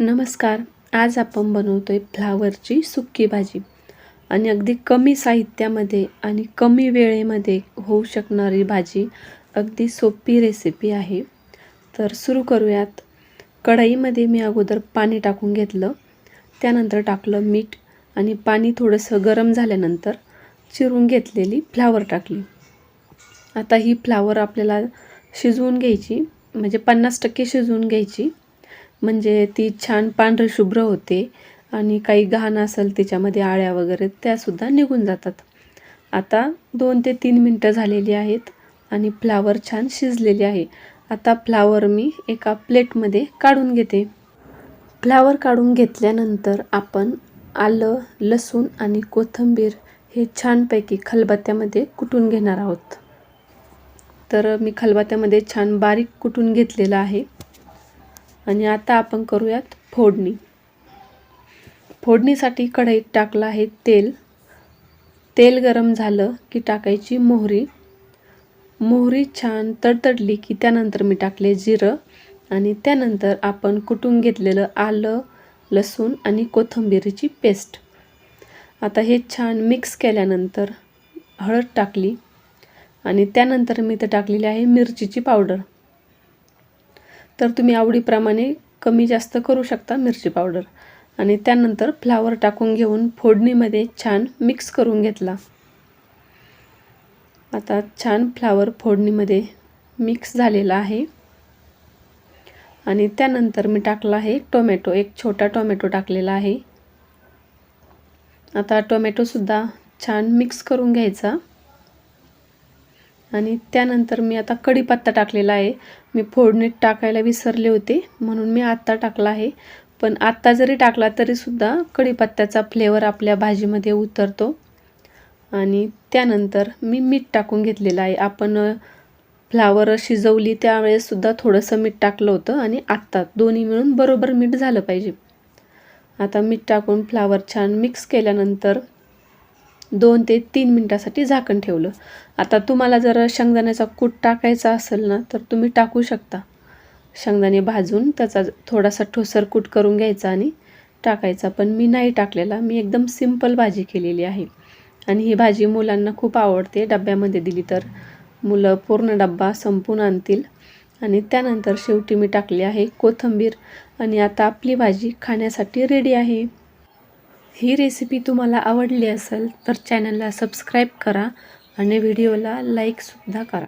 नमस्कार. आज आपण बनवतो आहे फ्लावरची सुक्की भाजी. आणि अगदी कमी साहित्यामध्ये आणि कमी वेळेमध्ये होऊ शकणारी भाजी अगदी सोपी रेसिपी आहे. तर सुरू करूयात. कढईमध्ये मी अगोदर पाणी टाकून घेतलं. त्यानंतर टाकलं मीठ आणि पाणी थोडंसं गरम झाल्यानंतर चिरून घेतलेली फ्लावर टाकली. आता ही फ्लावर आपल्याला शिजवून घ्यायची म्हणजे पन्नास टक्के शिजवून घ्यायची. म्हणजे ती छान पांढरी शुभ्र होते आणि काही घाण असेल त्याच्यामध्ये आळ्या वगैरे त्यासुद्धा निघून जातात. आता दोन ते तीन मिनटं झालेली आहेत आणि फ्लावर छान शिजलेली आहे. आता फ्लावर मी एका प्लेटमध्ये काढून घेते. फ्लावर काढून घेतल्यानंतर आपण आलं लसूण आणि कोथिंबीर हे छानपैकी खलबत्त्यामध्ये कुटून घेणार आहोत. तर मी खलबत्त्यामध्ये छान बारीक कुटून घेतलेलं आहे. आणि आता आपण करूयात फोडणी. फोडणीसाठी कढईत टाकलं आहे तेल. तेल गरम झालं की टाकायची मोहरी. मोहरी छान तडतडली की त्यानंतर मी टाकले जिरं आणि त्यानंतर आपण कुटून घेतलेलं आलं लसूण आणि कोथिंबीरीची पेस्ट. आता हे छान मिक्स केल्यानंतर हळद टाकली आणि त्यानंतर मी तर टाकलेली आहे मिरचीची पावडर. तर तुम्ही आवडीप्रमाणे कमी जास्त करू शकता मिरची पावडर. आणि त्यानंतर फ्लावर टाकून घेऊन फोडणीमध्ये छान मिक्स करून घेतला. आता छान फ्लावर फोडणीमध्ये मिक्स झालेला आहे. आणि त्यानंतर मी टाकला आहे टोमॅटो एक छोटा टोमॅटो टाकलेला आहे. आता टोमॅटोसुद्धा छान मिक्स करून घ्यायचा. आणि त्यानंतर मी आता कढीपत्ता टाकलेला आहे. मी फोडणीत टाकायला विसरले होते म्हणून मी आत्ता टाकला आहे. पण आत्ता जरी टाकला तरीसुद्धा कढीपत्त्याचा फ्लेवर आपल्या भाजीमध्ये उतरतो. आणि त्यानंतर मी मीठ टाकून घेतलेलं आहे. आपण फ्लावर शिजवली त्यावेळेससुद्धा थोडंसं मीठ टाकलं होतं आणि आत्ता दोन्ही मिळून बरोबर मीठ झालं पाहिजे. आता मीठ टाकून फ्लावर छान मिक्स केल्यानंतर दोन ते तीन मिनटासाठी झाकण ठेवलं. आता तुम्हाला जर शेंगदाण्याचा कूट टाकायचा असेल ना तर तुम्ही टाकू शकता. शेंगदाणे भाजून त्याचा थोडासा ठोसर कूट करून घ्यायचा आणि टाकायचा पण मी नाही टाकलेला. मी एकदम सिंपल भाजी केलेली आहे. आणि ही भाजी मुलांना खूप आवडते. डब्यामध्ये दिली तर मुलं पूर्ण डब्बा संपून आणतील. आणि त्यानंतर शेवटी मी टाकली आहे कोथिंबीर. आणि आता आपली भाजी खाण्यासाठी रेडी आहे. ही रेसिपी तुम्हाला आवडली असेल तर चॅनलला सबस्क्राईब करा आणि व्हिडिओला लाईकसुद्धा करा.